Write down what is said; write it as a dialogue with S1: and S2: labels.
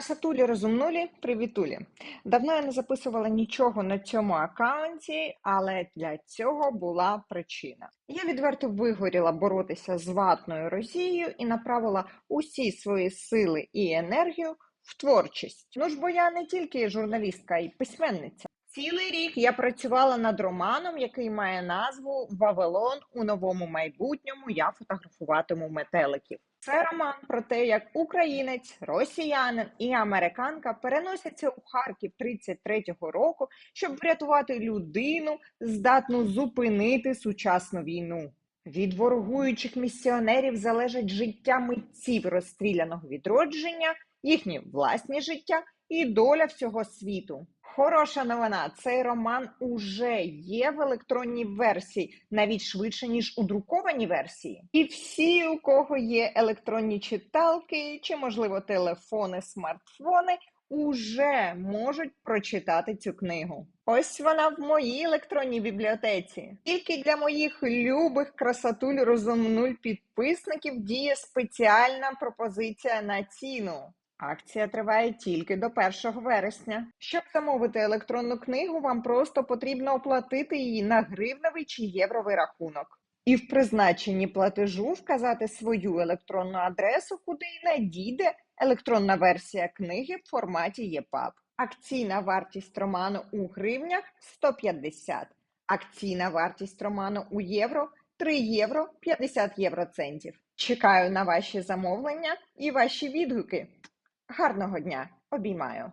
S1: Красотулі розумнулі, привітулі. Давно я не записувала нічого на цьому аккаунті, але для цього була причина. Я відверто вигоріла боротися з ватною Росією і направила усі свої сили і енергію в творчість. Ну ж бо я не тільки журналістка і письменниця. Цілий рік я працювала над романом, який має назву Вавилон у новому майбутньому. Я фотографуватиму метеликів. Це роман про те, як українець, росіянин і американка переносяться у Харків 33-го року, щоб врятувати людину, здатну зупинити сучасну війну. Від ворогуючих місіонерів залежить життя митців розстріляного відродження, їхні власні життя і доля всього світу. Хороша новина. Цей роман уже є в електронній версії, навіть швидше ніж у друкованій версії. І всі, у кого є електронні читалки чи, можливо, телефони, смартфони, уже можуть прочитати цю книгу. Ось вона в моїй електронній бібліотеці. Тільки для моїх любих красотуль розумнуль підписників діє спеціальна пропозиція на ціну. Акція триває тільки до 1 вересня. Щоб замовити електронну книгу, вам просто потрібно оплатити її на гривневий чи євровий рахунок. І в призначенні платежу вказати свою електронну адресу, куди й надійде електронна версія книги в форматі EPUB. Акційна вартість роману у гривнях 150, акційна вартість роману у євро 3 євро 50 євроцентів. Чекаю на ваші замовлення і ваші відгуки. Гарного дня! Обіймаю!